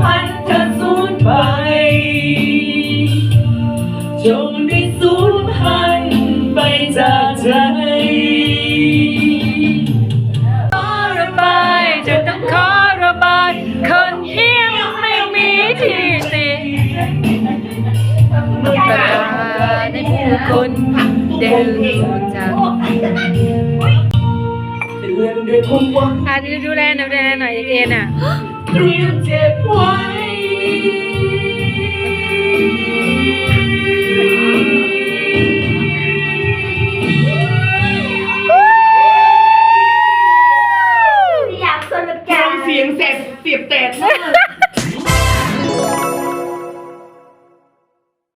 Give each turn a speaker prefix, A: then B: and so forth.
A: พันจะสูญไป จงได้สูญพันไปจากใจขอระบายจะต้องขอระบาย คนเฮียงไม่มีที่ติเมื่อาได้ผู้คนเดิน
B: จาก
A: อา
B: จจะดูแลหน่อยดูแลหน่อยเอ็นอะ
A: เ
C: อยากสนุกจัง เสียงแสบ
D: เสียบแตกมาก